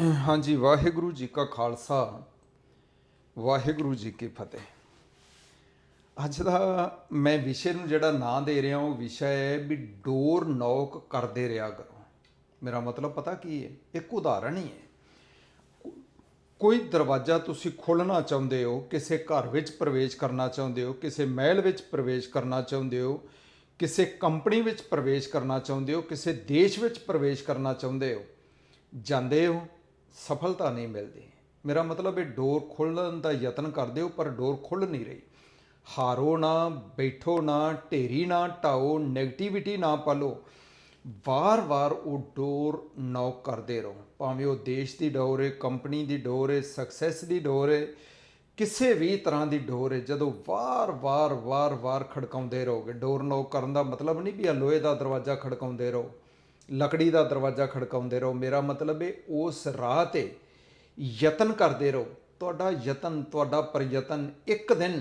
ਹਾਂਜੀ, ਵਾਹਿਗੁਰੂ ਜੀ ਕਾ ਖਾਲਸਾ, ਵਾਹਿਗੁਰੂ ਜੀ ਕੀ ਫਤਿਹ। ਅੱਜ ਦਾ ਮੈਂ ਵਿਸ਼ੇ ਨੂੰ ਜਿਹੜਾ ਨਾਂ ਦੇ ਰਿਹਾ, ਉਹ ਵਿਸ਼ਾ ਹੈ ਵੀ ਡੋਰ ਨੌਕ ਕਰਦੇ ਰਿਹਾ ਕਰੋ। ਮੇਰਾ ਮਤਲਬ ਪਤਾ ਕੀ ਹੈ? ਇੱਕ ਉਦਾਹਰਣ ਹੀ ਹੈ। ਕੋਈ ਦਰਵਾਜ਼ਾ ਤੁਸੀਂ ਖੋਲ੍ਹਣਾ ਚਾਹੁੰਦੇ ਹੋ, ਕਿਸੇ ਘਰ ਵਿੱਚ ਪ੍ਰਵੇਸ਼ ਕਰਨਾ ਚਾਹੁੰਦੇ ਹੋ, ਕਿਸੇ ਮਹਿਲ ਵਿੱਚ ਪ੍ਰਵੇਸ਼ ਕਰਨਾ ਚਾਹੁੰਦੇ ਹੋ, ਕਿਸੇ ਕੰਪਨੀ ਵਿੱਚ ਪ੍ਰਵੇਸ਼ ਕਰਨਾ ਚਾਹੁੰਦੇ ਹੋ, ਕਿਸੇ ਦੇਸ਼ ਵਿੱਚ ਪ੍ਰਵੇਸ਼ ਕਰਨਾ ਚਾਹੁੰਦੇ ਹੋ, ਜਾਂਦੇ ਹੋ ਸਫਲਤਾ ਨਹੀਂ ਮਿਲਦੀ। ਮੇਰਾ ਮਤਲਬ ਇਹ ਡੋਰ ਖੋਲ੍ਹਣ ਦਾ ਯਤਨ ਕਰਦੇ ਹੋ, ਪਰ ਡੋਰ ਖੁੱਲ ਨਹੀਂ ਰਹੀ। ਹਾਰੋ ਨਾ, ਬੈਠੋ ਨਾ, ਢੇਰੀ ਨਾ ਢਾਓ 네ਗੇਟਿਵਿਟੀ ਨਾ ਪਾਲੋ। ਵਾਰ-ਵਾਰ ਉਹ ਡੋਰ ਨੌਕ ਕਰਦੇ ਰਹੋ। ਭਾਵੇਂ ਉਹ ਦੇਸ਼ ਦੀ ਡੋਰ ਹੈ ਕੰਪਨੀ ਦੀ ਡੋਰ ਹੈ ਸਕਸੈਸ ਦੀ ਡੋਰ ਹੈ ਕਿਸੇ ਵੀ ਤਰ੍ਹਾਂ ਦੀ ਡੋਰ ਹੈ ਜਦੋਂ ਵਾਰ-ਵਾਰ ਵਾਰ-ਵਾਰ ਖੜਕਾਉਂਦੇ ਰਹੋਗੇ, ਡੋਰ ਨੌਕ ਕਰਨ ਦਾ ਮਤਲਬ ਨਹੀਂ ਵੀ ਆ ਲੋਹੇ ਦਾ ਦਰਵਾਜ਼ਾ ਖੜਕਾਉਂਦੇ ਰਹੋ। ਲੱਕੜੀ ਦਾ ਦਰਵਾਜ਼ਾ ਖੜਕਾਉਂਦੇ ਰਹੋ ਮੇਰਾ ਮਤਲਬ ਹੈ ਉਸ ਰਾਹ ਤੇ ਯਤਨ ਕਰਦੇ ਰਹੋ ਤੁਹਾਡਾ ਯਤਨ ਤੁਹਾਡਾ ਪ੍ਰਯਤਨ ਇੱਕ ਦਿਨ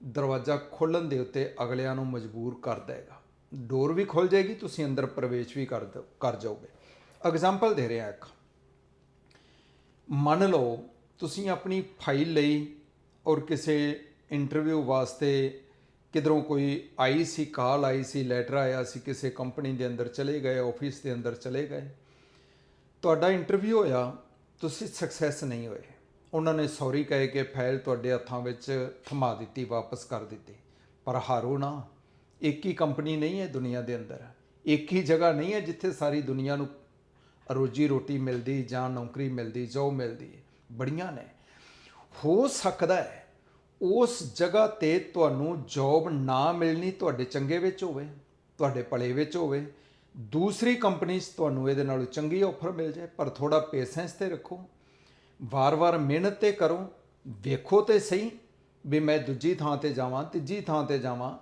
ਦਰਵਾਜ਼ਾ ਖੋਲਣ ਦੇ ਉੱਤੇ ਅਗਲਿਆਂ ਨੂੰ ਮਜਬੂਰ ਕਰ ਦੇਗਾ ਡੋਰ ਵੀ ਖੁੱਲ ਜਾਏਗੀ ਤੁਸੀਂ ਅੰਦਰ ਪ੍ਰਵੇਸ਼ ਵੀ ਕਰ ਦਿਓ- ਕਰ ਜਾਓਗੇ ਐਗਜ਼ਾਮਪਲ ਦੇ ਰਿਹਾ ਇੱਕ ਮੰਨ ਲਓ ਤੁਸੀਂ ਆਪਣੀ ਫਾਈਲ ਲਈ ਔਰ ਕਿਸੇ ਇੰਟਰਵਿਊ ਵਾਸਤੇ ਕਿਧਰੋਂ ਕੋਈ ਆਈ ਸੀ, ਕਾਲ ਆਈ ਸੀ, ਲੈਟਰ ਆਇਆ ਸੀ, ਕਿਸੇ ਕੰਪਨੀ ਦੇ ਅੰਦਰ ਚਲੇ ਗਏ, ਆਫਿਸ ਦੇ ਅੰਦਰ ਚਲੇ ਗਏ। ਤੁਹਾਡਾ ਇੰਟਰਵਿਊ ਹੋਇਆ, ਤੁਸੀਂ ਸਕਸੈਸ ਨਹੀਂ ਹੋਏ। ਉਹਨਾਂ ਨੇ ਸੌਰੀ ਕਹਿ ਕੇ ਫਾਈਲ ਤੁਹਾਡੇ ਹੱਥਾਂ ਵਿੱਚ ਥਮਾ ਦਿੱਤੀ, ਵਾਪਸ ਕਰ ਦਿੱਤੀ। ਪਰ ਹਾਰੋ ਨਾ, ਇੱਕ ਹੀ ਕੰਪਨੀ ਨਹੀਂ ਹੈ ਦੁਨੀਆ ਦੇ ਅੰਦਰ। ਇੱਕ ਹੀ ਜਗ੍ਹਾ ਨਹੀਂ ਹੈ ਜਿੱਥੇ ਸਾਰੀ ਦੁਨੀਆ ਨੂੰ ਰੋਜੀ ਰੋਟੀ ਮਿਲਦੀ ਜਾਂ ਨੌਕਰੀ ਮਿਲਦੀ ਜੋਬ ਮਿਲਦੀ। ਬੜੀਆਂ ਨੇ। ਹੋ ਸਕਦਾ ਹੈ ਉਸ ਜਗ੍ਹਾ ਤੇ ਤੁਹਾਨੂੰ ਜੌਬ ਨਾ ਮਿਲਣੀ ਤੁਹਾਡੇ ਚੰਗੇ ਵਿੱਚ ਹੋਵੇ, ਤੁਹਾਡੇ ਭਲੇ ਵਿੱਚ ਹੋਵੇ। ਦੂਸਰੀ ਕੰਪਨੀ 'ਚ ਤੁਹਾਨੂੰ ਇਹਦੇ ਨਾਲੋਂ ਚੰਗੀ ਆਫਰ ਮਿਲ ਜਾਏ, ਪਰ ਥੋੜਾ ਪੇਸ਼ੈਂਸ ਤੇ ਰੱਖੋ। ਵਾਰ-ਵਾਰ ਮਿਹਨਤ ਤੇ ਕਰੋ, ਵੇਖੋ ਤੇ ਸਹੀ ਵੀ ਮੈਂ ਦੂਜੀ ਥਾਂ ਤੇ ਜਾਵਾਂ, ਤੀਜੀ ਥਾਂ ਤੇ ਜਾਵਾਂ।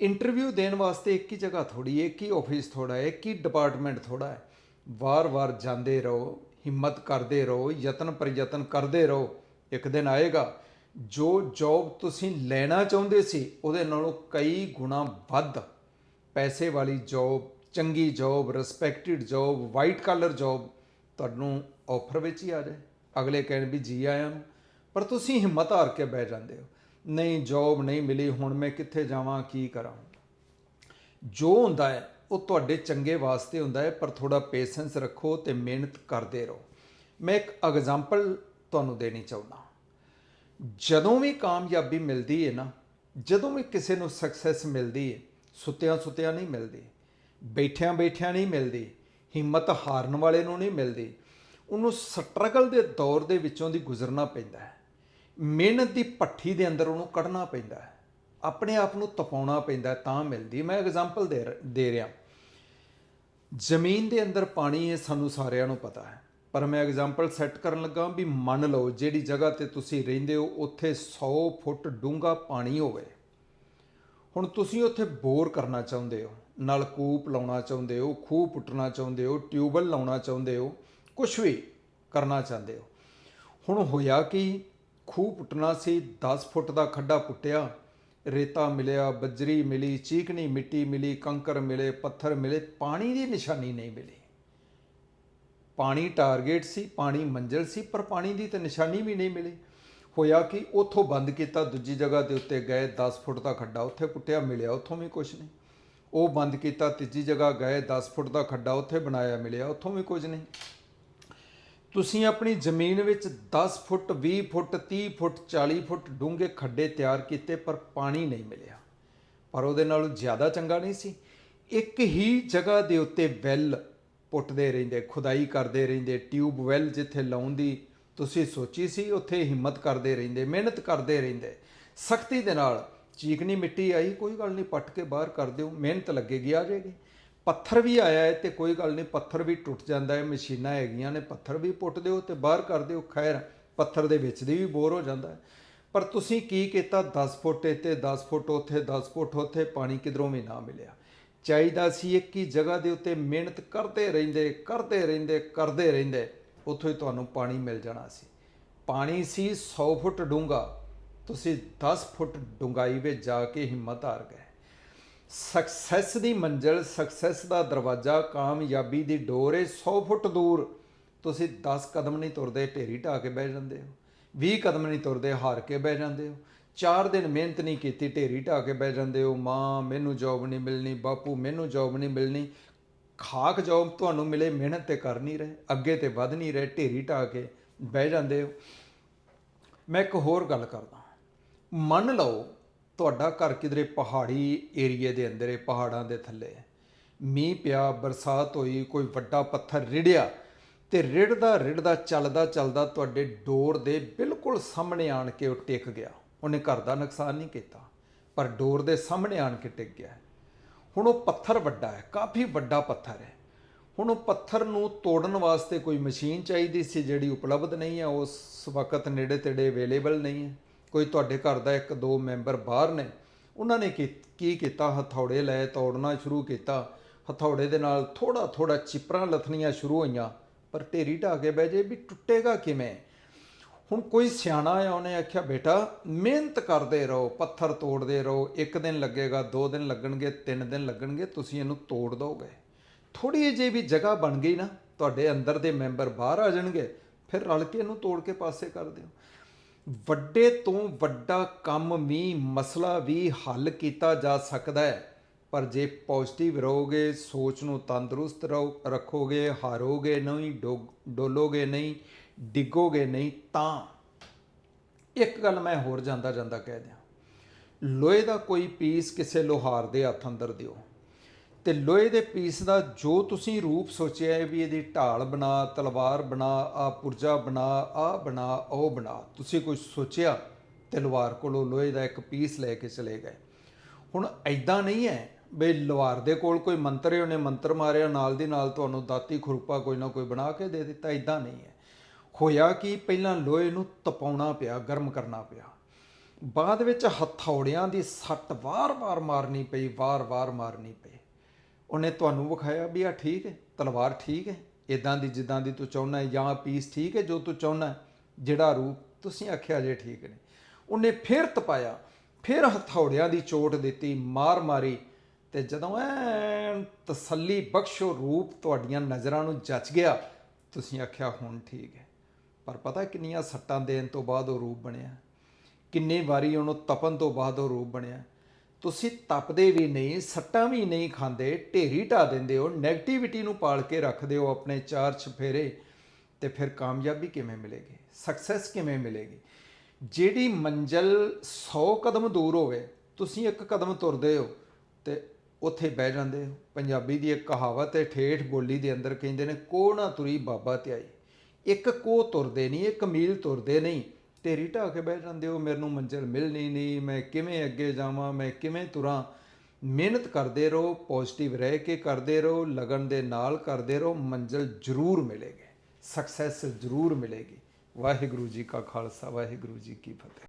ਇੰਟਰਵਿਊ ਦੇਣ ਵਾਸਤੇ ਇੱਕ ਹੀ ਜਗ੍ਹਾ ਥੋੜੀ ਇੱਕ ਹੀ ਆਫਿਸ ਥੋੜਾ ਹੈ, ਇੱਕ ਹੀ ਡਿਪਾਰਟਮੈਂਟ ਥੋੜਾ ਹੈ। ਵਾਰ-ਵਾਰ ਜਾਂਦੇ ਰਹੋ, ਹਿੰਮਤ ਕਰਦੇ ਰਹੋ ਯਤਨ ਪ੍ਰਯਤਨ ਕਰਦੇ ਰਹੋ, ਇੱਕ ਦਿਨ ਆਏਗਾ। ਜੋ ਜੌਬ ਤੁਸੀਂ ਲੈਣਾ ਚਾਹੁੰਦੇ ਸੀ, ਉਹਦੇ ਨਾਲੋਂ ਕਈ ਗੁਣਾ ਵੱਧ। ਪੈਸੇ ਵਾਲੀ ਜੌਬ ਚੰਗੀ job respected job white collar job ਤੁਹਾਨੂੰ ਆਫਰ ਵਿੱਚ ਹੀ ਆ ਜਾਏ। ਅਗਲੇ ਕਹਿਣ ਵੀ ਜੀ ਆਇਆਂ ਨੂੰ। ਪਰ ਤੁਸੀਂ ਹਿੰਮਤ ਹਾਰ ਕੇ ਬਹਿ ਜਾਂਦੇ ਹੋ। ਨਹੀਂ ਜੌਬ ਨਹੀਂ ਮਿਲੀ, ਹੁਣ ਮੈਂ ਕਿੱਥੇ ਜਾਵਾਂ, ਕੀ ਕਰਾਂ? ਜੋ ਹੁੰਦਾ ਹੈ, ਉਹ ਤੁਹਾਡੇ ਚੰਗੇ ਵਾਸਤੇ ਹੁੰਦਾ ਹੈ, ਪਰ ਥੋੜਾ ਪੇਸ਼ੈਂਸ ਰੱਖੋ ਤੇ ਮਿਹਨਤ ਕਰਦੇ ਰਹੋ। ਮੈਂ ਇੱਕ ਐਗਜ਼ਾਮਪਲ ਤੁਹਾਨੂੰ ਦੇਣੀ ਚਾਹੁੰਦਾ। ਜਦੋਂ ਵੀ ਕਾਮਯਾਬੀ ਮਿਲਦੀ ਹੈ ਨਾ, ਜਦੋਂ ਵੀ ਕਿਸੇ ਨੂੰ ਸਕਸੈਸ ਮਿਲਦੀ ਹੈ ਸੁੱਤਿਆਂ ਸੁੱਤਿਆਂ ਨਹੀਂ ਮਿਲਦੀ, ਬੈਠਿਆਂ ਬੈਠਿਆਂ ਨਹੀਂ ਮਿਲਦੀ, ਹਿੰਮਤ ਹਾਰਨ ਵਾਲੇ ਨੂੰ ਨਹੀਂ ਮਿਲਦੀ, ਉਹਨੂੰ ਸਟਰਗਲ ਦੇ ਦੌਰ ਦੇ ਵਿੱਚੋਂ ਦੀ ਗੁਜ਼ਰਨਾ ਪੈਂਦਾ ਹੈ। ਮਿਹਨਤ ਦੀ ਪੱਠੀ ਦੇ ਅੰਦਰ ਉਹਨੂੰ ਕੱਢਣਾ ਪੈਂਦਾ ਹੈ। ਆਪਣੇ ਆਪ ਨੂੰ ਤਪਾਉਣਾ ਪੈਂਦਾ ਤਾਂ ਮਿਲਦੀ। ਮੈਂ ਐਗਜ਼ਾਮਪਲ ਦੇ ਦੇ ਰਿਹਾ। ਜ਼ਮੀਨ ਦੇ ਅੰਦਰ ਪਾਣੀ ਹੈ ਸਾਨੂੰ ਸਾਰਿਆਂ ਨੂੰ ਪਤਾ ਹੈ। ਪਰ ਮੈਂ ਐਗਜ਼ਾਮਪਲ ਸੈੱਟ ਕਰਨ ਲੱਗਾ ਵੀ ਮੰਨ ਲਓ ਜਿਹੜੀ ਜਗ੍ਹਾ ਤੇ ਤੁਸੀਂ ਰਹਿੰਦੇ ਹੋ, ਉੱਥੇ 100 ਫੁੱਟ ਡੂੰਘਾ ਪਾਣੀ ਹੋਵੇ। ਹੁਣ ਤੁਸੀਂ ਉੱਥੇ ਬੋਰ ਕਰਨਾ ਚਾਹੁੰਦੇ ਹੋ ਨਲਕੂਪ ਲਾਉਣਾ ਚਾਹੁੰਦੇ ਹੋ, ਖੂਹ ਪੁੱਟਣਾ ਚਾਹੁੰਦੇ ਹੋ ਟਿਊਬਲ ਲਾਉਣਾ ਚਾਹੁੰਦੇ ਹੋ ਕੁਝ ਵੀ ਕਰਨਾ ਚਾਹੁੰਦੇ ਹੋ। ਹੁਣ ਹੋਇਆ ਕਿ, ਖੂਹ ਪੁੱਟਣਾ ਸੀ 10 ਫੁੱਟ ਦਾ ਖੱਡਾ ਪੁੱਟਿਆ, ਰੇਤਾ ਮਿਲਿਆ, ਬੱਜਰੀ ਮਿਲੀ, ਚੀਕਣੀ ਮਿੱਟੀ ਮਿਲੀ, ਕੰਕਰ ਮਿਲੇ, ਪੱਥਰ ਮਿਲੇ, ਪਾਣੀ ਦੀ ਨਿਸ਼ਾਨੀ ਨਹੀਂ ਮਿਲੀ। ਪਾਣੀ ਟਾਰਗੇਟ ਸੀ, ਪਾਣੀ ਮੰਜ਼ਿਲ ਸੀ, ਪਰ ਪਾਣੀ ਦੀ ਤਾਂ ਨਿਸ਼ਾਨੀ ਵੀ ਨਹੀਂ ਮਿਲੀ। ਹੋਇਆ ਕਿ, ਉੱਥੋਂ ਬੰਦ ਕੀਤਾ, ਦੂਜੀ ਜਗ੍ਹਾ ਦੇ ਉੱਤੇ ਗਏ 10 ਫੁੱਟ ਦਾ ਖੱਡਾ ਉੱਥੇ ਪੁੱਟਿਆ, ਮਿਲਿਆ ਉੱਥੋਂ ਵੀ ਕੁਝ ਨਹੀਂ। ਉਹ ਬੰਦ ਕੀਤਾ, ਤੀਜੀ ਜਗ੍ਹਾ ਗਏ 10 ਫੁੱਟ ਦਾ ਖੱਡਾ ਉੱਥੇ ਬਣਾਇਆ, ਮਿਲਿਆ ਉੱਥੋਂ ਵੀ ਕੁਝ ਨਹੀਂ। ਤੁਸੀਂ ਆਪਣੀ ਜ਼ਮੀਨ ਵਿੱਚ 10 ਫੁੱਟ 20 ਫੁੱਟ 30 ਫੁੱਟ 40 ਫੁੱਟ ਡੂੰਘੇ ਖੱਡੇ ਤਿਆਰ ਕੀਤੇ, ਪਰ ਪਾਣੀ ਨਹੀਂ ਮਿਲਿਆ। ਪਰ ਉਹਦੇ ਨਾਲੋਂ ਜ਼ਿਆਦਾ ਚੰਗਾ ਨਹੀਂ ਸੀ। ਇੱਕ ਹੀ ਜਗ੍ਹਾ ਦੇ ਉੱਤੇ ਵੈਲ ਪੁੱਟਦੇ ਰਹਿੰਦੇ, ਖੁਦਾਈ ਕਰਦੇ ਰਹਿੰਦੇ, ਟਿਊਬ ਵੈਲ ਜਿੱਥੇ ਲਾਉਣ ਦੀ ਤੁਸੀਂ ਸੋਚੀ ਸੀ, ਉੱਥੇ ਹਿੰਮਤ ਕਰਦੇ ਰਹਿੰਦੇ, ਮਿਹਨਤ ਕਰਦੇ ਰਹਿੰਦੇ। ਸਖਤੀ ਦੇ ਨਾਲ ਚੀਕਣੀ ਮਿੱਟੀ ਆਈ, ਕੋਈ ਗੱਲ ਨਹੀਂ, ਪੱਟ ਕੇ ਬਾਹਰ ਕਰ ਦਿਓ, ਮਿਹਨਤ ਲੱਗੇਗੀ, ਆ ਜਾਏਗੀ। ਪੱਥਰ ਵੀ ਆਇਆ ਹੈ ਤੇ ਕੋਈ ਗੱਲ ਨਹੀਂ, ਪੱਥਰ ਵੀ ਟੁੱਟ ਜਾਂਦਾ ਹੈ, ਮਸ਼ੀਨਾਂ ਹੈਗੀਆਂ ਨੇ, ਪੱਥਰ ਵੀ ਪੁੱਟ ਦਿਓ ਤੇ ਬਾਹਰ ਕਰ ਦਿਓ, ਖੈਰ, ਪੱਥਰ ਦੇ ਵਿੱਚ ਦੀ ਵੀ ਬੋਰ ਹੋ ਜਾਂਦਾ ਹੈ। ਪਰ ਤੁਸੀਂ ਕੀ ਕੀਤਾ 10 ਫੁੱਟ ਇੱਥੇ 10 ਫੁੱਟ ਉੱਥੇ 10 ਫੁੱਟ ਉੱਥੇ, ਪਾਣੀ ਕਿਧਰੋਂ ਵੀ ਨਾ ਮਿਲਿਆ। ਚਾਹੀਦਾ ਸੀ ਇੱਕ ਹੀ ਜਗ੍ਹਾ ਦੇ ਉੱਤੇ ਮਿਹਨਤ ਕਰਦੇ ਰਹਿੰਦੇ ਕਰਦੇ ਰਹਿੰਦੇ ਕਰਦੇ ਰਹਿੰਦੇ, ਉੱਥੋਂ ਹੀ ਤੁਹਾਨੂੰ ਪਾਣੀ ਮਿਲ ਜਾਣਾ ਸੀ। ਪਾਣੀ ਸੀ 100 ਫੁੱਟ ਡੂੰਘਾ। ਤੁਸੀਂ 10 ਫੁੱਟ ਡੂੰਘਾਈ ਵਿੱਚ ਜਾ ਕੇ ਹਿੰਮਤ ਹਾਰ ਗਏ। ਸਕਸੈਸ ਦੀ ਮੰਜ਼ਲ ਸਕਸੈਸ ਦਾ ਦਰਵਾਜ਼ਾ, ਕਾਮਯਾਬੀ ਦੀ ਡੋਰ ਹੈ 100 ਫੁੱਟ ਦੂਰ। ਤੁਸੀਂ 10 ਕਦਮ ਨਹੀਂ ਤੁਰਦੇ, ਢੇਰੀ ਢਾ ਕੇ ਬਹਿ ਜਾਂਦੇ ਹੋ। 20 ਕਦਮ ਨਹੀਂ ਤੁਰਦੇ, ਹਾਰ ਕੇ ਬਹਿ ਜਾਂਦੇ ਹੋ। 4 ਦਿਨ ਮਿਹਨਤ ਨਹੀਂ ਕੀਤੀ, ਢੇਰੀ ਢਾ ਕੇ ਬਹਿ ਜਾਂਦੇ ਹੋ, ਮਾਂ, ਮੈਨੂੰ ਜੌਬ ਨਹੀਂ ਮਿਲਣੀ, ਬਾਪੂ, ਮੈਨੂੰ ਜੌਬ ਨਹੀਂ ਮਿਲਣੀ। ਖਾਕ ਜੌਬ ਤੁਹਾਨੂੰ ਮਿਲੇ, ਮਿਹਨਤ ਤੇ ਕਰ ਨਹੀਂ ਰਹੇ, ਅੱਗੇ ਤੇ ਵੱਧ ਨਹੀਂ ਰਹੇ, ਢੇਰੀ ਢਾ ਕੇ ਬਹਿ ਜਾਂਦੇ ਹੋ। ਮੈਂ ਇੱਕ ਹੋਰ ਗੱਲ ਕਰਦਾ ਮੰਨ ਲਓ ਤੁਹਾਡਾ ਘਰ ਕਿਧਰੇ ਪਹਾੜੀ ਏਰੀਏ ਦੇ ਅੰਦਰ ਹੈ, ਪਹਾੜਾਂ ਦੇ ਥੱਲੇ ਮੀਂਹ ਪਿਆ, ਬਰਸਾਤ ਹੋਈ, ਕੋਈ ਵੱਡਾ ਪੱਥਰ ਰਿੜਿਆ ਤੇ ਰਿੜਦਾ ਰਿੜਦਾ ਚੱਲਦਾ ਚੱਲਦਾ ਤੁਹਾਡੇ ਡੋਰ ਦੇ ਬਿਲਕੁਲ ਸਾਹਮਣੇ ਆਣ ਕੇ ਉਹ ਟਿਕ ਗਿਆ। ਉਹਨੇ ਘਰ ਦਾ ਨੁਕਸਾਨ ਨਹੀਂ ਕੀਤਾ, ਪਰ ਡੋਰ ਦੇ ਸਾਹਮਣੇ ਆਣ ਕੇ ਟਿਕ ਗਿਆ। ਹੁਣ ਉਹ ਪੱਥਰ ਵੱਡਾ ਹੈ, ਕਾਫੀ ਵੱਡਾ ਪੱਥਰ ਹੈ। ਹੁਣ ਉਹ ਪੱਥਰ ਨੂੰ ਤੋੜਨ ਵਾਸਤੇ ਕੋਈ ਮਸ਼ੀਨ ਚਾਹੀਦੀ ਸੀ ਜਿਹੜੀ ਉਪਲਬਧ ਨਹੀਂ ਹੈ, ਉਸ ਵਕਤ ਨੇੜੇ ਤੇੜੇ ਅਵੇਲੇਬਲ ਨਹੀਂ ਹੈ। ਕੋਈ ਤੁਹਾਡੇ ਘਰ ਦਾ ਇੱਕ ਦੋ ਮੈਂਬਰ ਬਾਹਰ ਨੇ, ਉਹਨਾਂ ਨੇ ਕੀ ਕੀ ਕੀਤਾ? ਹਥੌੜੇ ਲਏ ਤੋੜਨਾ ਸ਼ੁਰੂ ਕੀਤਾ। ਹਥੌੜੇ ਦੇ ਨਾਲ ਥੋੜਾ ਥੋੜਾ ਚਿਪਰਾਂ ਲਥਣੀਆਂ ਸ਼ੁਰੂ ਹੋਈਆਂ, ਪਰ ਢੇਰੀ ਢਾ ਕੇ ਬਹਿ ਜੇ ਵੀ ਟੁੱਟੇਗਾ ਕਿਵੇਂ? ਹੁਣ ਕੋਈ ਸਿਆਣਾ ਆ, ਉਹਨੇ ਆਖਿਆ, ਬੇਟਾ, ਮਿਹਨਤ ਕਰਦੇ ਰਹੋ, ਪੱਥਰ ਤੋੜਦੇ ਰਹੋ, ਇੱਕ ਦਿਨ ਲੱਗੇਗਾ, ਦੋ ਦਿਨ ਲੱਗਣਗੇ, ਤਿੰਨ ਦਿਨ ਲੱਗਣਗੇ, ਤੁਸੀਂ ਇਹਨੂੰ ਤੋੜ ਦੋਗੇ। ਥੋੜੀ ਜਿਹੀ ਵੀ ਜਗ੍ਹਾ ਬਣ ਗਈ ਨਾ, ਤੁਹਾਡੇ ਅੰਦਰ ਦੇ ਮੈਂਬਰ ਬਾਹਰ ਆ ਜਾਣਗੇ, ਫਿਰ ਰਲ ਕੇ ਇਹਨੂੰ ਤੋੜ ਕੇ ਪਾਸੇ ਕਰ ਦਿਓ। ਵੱਡੇ ਤੋਂ ਵੱਡਾ ਕੰਮ ਵੀ, ਮਸਲਾ ਵੀ ਹੱਲ ਕੀਤਾ ਜਾ ਸਕਦਾ ਹੈ, ਪਰ ਜੇ ਪੋਜ਼ਿਟਿਵ ਰਹੋਗੇ, ਸੋਚ ਨੂੰ ਤੰਦਰੁਸਤ ਰਹੋ ਰੱਖੋਗੇ, ਹਾਰੋਗੇ ਨਹੀਂ, ਡੋ- ਡੋਲੋਗੇ ਨਹੀਂ ਡਿੱਗੋਗੇ ਨਹੀਂ ਤਾਂ ਇੱਕ ਗੱਲ ਮੈਂ ਹੋਰ ਜਾਂਦਾ ਜਾਂਦਾ ਕਹਿ ਦਿਆਂ। ਲੋਹੇ ਦਾ ਕੋਈ ਪੀਸ ਕਿਸੇ ਲੋਹਾਰ ਦੇ ਹੱਥ ਅੰਦਰ ਦਿਓ ਤੇ ਲੋਹੇ ਦੇ ਪੀਸ ਦਾ ਜੋ ਤੁਸੀਂ ਰੂਪ ਸੋਚਿਆ ਹੈ ਵੀ ਇਹਦੀ ਢਾਲ ਬਣਾ, ਤਲਵਾਰ ਬਣਾ, ਆ ਪੁਰਜਾ ਬਣਾ, ਆ ਬਣਾ, ਉਹ ਬਣਾ, ਤੁਸੀਂ ਕੁਝ ਸੋਚਿਆ ਤਲਵਾਰ ਕੋਲੋਂ ਲੋਹੇ ਦਾ ਇੱਕ ਪੀਸ ਲੈ ਕੇ ਚਲੇ ਗਏ? ਹੁਣ ਐਦਾਂ ਨਹੀਂ ਹੈ ਬਈ ਲਵਾਰ ਦੇ ਕੋਲ ਕੋਈ ਮੰਤਰ ਹੈ, ਉਹਨੇ ਮੰਤਰ ਮਾਰਿਆ, ਨਾਲ ਦੀ ਨਾਲ ਤੁਹਾਨੂੰ ਦਾਤੀ ਖੁਰਪਾ ਕੋਈ ਨਾ ਕੋਈ ਬਣਾ ਕੇ ਦੇ ਦਿੱਤਾ ਐਦਾਂ ਨਹੀਂ ਹੈ। ਹੋਇਆ ਕਿ ਪਹਿਲਾਂ ਲੋਹੇ ਨੂੰ ਤਪਾਉਣਾ ਪਿਆ, ਗਰਮ ਕਰਨਾ ਪਿਆ। ਬਾਅਦ ਵਿੱਚ ਹਥੌੜਿਆਂ ਦੀ ਸੱਟ ਵਾਰ-ਵਾਰ ਮਾਰਨੀ ਪਈ, ਵਾਰ-ਵਾਰ ਮਾਰਨੀ ਪਈ। ਉਹਨੇ ਤੁਹਾਨੂੰ ਵਿਖਾਇਆ ਵੀ ਆ ਠੀਕ ਹੈ, ਤਲਵਾਰ ਠੀਕ ਹੈ ਇਦਾਂ ਦੀ ਜਿੱਦਾਂ ਦੀ ਤੂੰ ਚਾਹੁੰਦਾ ਹੈ, ਜਾਂ ਪੀਸ ਠੀਕ ਹੈ ਜੋ ਤੂੰ ਚਾਹੁੰਦਾ ਜਿਹੜਾ ਰੂਪ ਤੁਸੀਂ ਆਖਿਆ ਜੇ ਠੀਕ ਨੇ। ਉਹਨੇ ਫਿਰ ਤਪਾਇਆ, ਫਿਰ ਹਥੌੜਿਆਂ ਦੀ ਚੋਟ ਦਿੱਤੀ, ਮਾਰ ਮਾਰੀ ਤੇ ਜਦੋਂ ਐਨ ਤਸੱਲੀ ਬਖਸ਼ੋ ਰੂਪ ਤੁਹਾਡੀਆਂ ਨਜ਼ਰਾਂ ਨੂੰ ਜੱਚ ਗਿਆ, ਤੁਸੀਂ ਆਖਿਆ ਹੁਣ ਠੀਕ ਹੈ। ਪਰ ਪਤਾ ਕਿੰਨੀਆਂ ਸੱਟਾਂ ਦੇਣ ਤੋਂ ਬਾਅਦ ਉਹ ਰੂਪ ਬਣਿਆ? ਕਿੰਨੇ ਵਾਰੀ ਉਹਨੂੰ ਤਪਨ ਤੋਂ ਬਾਅਦ ਉਹ ਰੂਪ ਬਣਿਆ? ਤੁਸੀਂ ਤਪਦੇ ਵੀ ਨਹੀਂ, ਸੱਟਾਂ ਵੀ ਨਹੀਂ ਖਾਂਦੇ, ਢੇਰੀ ਢਾ ਦਿੰਦੇ ਹੋ 네ਗੇਟਿਵਿਟੀ ਨੂੰ ਪਾਲ ਕੇ ਰੱਖਦੇ ਹੋ ਆਪਣੇ ਚਾਰ ਛਫੇਰੇ ਤੇ ਫਿਰ ਕਾਮਯਾਬੀ ਕਿਵੇਂ ਮਿਲੇਗੀ? ਸਕਸੈਸ ਕਿਵੇਂ ਮਿਲੇਗੀ? ਜਿਹੜੀ ਮੰਜ਼ਲ 100 ਕਦਮ ਦੂਰ ਹੋਵੇ, ਤੁਸੀਂ ਇੱਕ ਕਦਮ ਤੁਰਦੇ ਹੋ ਤੇ ਉੱਥੇ ਬਹਿ ਜਾਂਦੇ ਹੋ। ਪੰਜਾਬੀ ਦੀ ਇੱਕ ਕਹਾਵਤ ਹੈ, ਠੇਠ ਬੋਲੀ ਦੇ ਅੰਦਰ ਕਹਿੰਦੇ ਨੇ ਕੋ ਨਾ ਤੁਰੀ ਬਾਬਾ ਧਿਆਈ। ਇੱਕ ਕੋ ਤੁਰਦੇ ਨਹੀਂ, ਇੱਕ ਮੀਲ ਤੁਰਦੇ ਨਹੀਂ। ਢੇਰੀ ਢਾ ਕੇ ਬਹਿ ਜਾਂਦੇ ਹੋ, ਮੈਨੂੰ ਮੰਜ਼ਿਲ ਮਿਲਣੀ ਨਹੀਂ, ਮੈਂ ਕਿਵੇਂ ਅੱਗੇ ਜਾਵਾਂ, ਮੈਂ ਕਿਵੇਂ ਤੁਰਾਂ। ਮਿਹਨਤ ਕਰਦੇ ਰਹੋ ਪੋਜ਼ਿਟਿਵ ਰਹਿ ਕੇ ਕਰਦੇ ਰਹੋ, ਲਗਨ ਦੇ ਨਾਲ ਕਰਦੇ ਰਹੋ, ਮੰਜ਼ਿਲ ਜ਼ਰੂਰ ਮਿਲੇਗੀ। ਸਕਸੈਸ ਜ਼ਰੂਰ ਮਿਲੇਗੀ। ਵਾਹਿਗੁਰੂ ਜੀ ਕਾ ਖਾਲਸਾ, ਵਾਹਿਗੁਰੂ ਜੀ ਕੀ ਫਤਿਹ।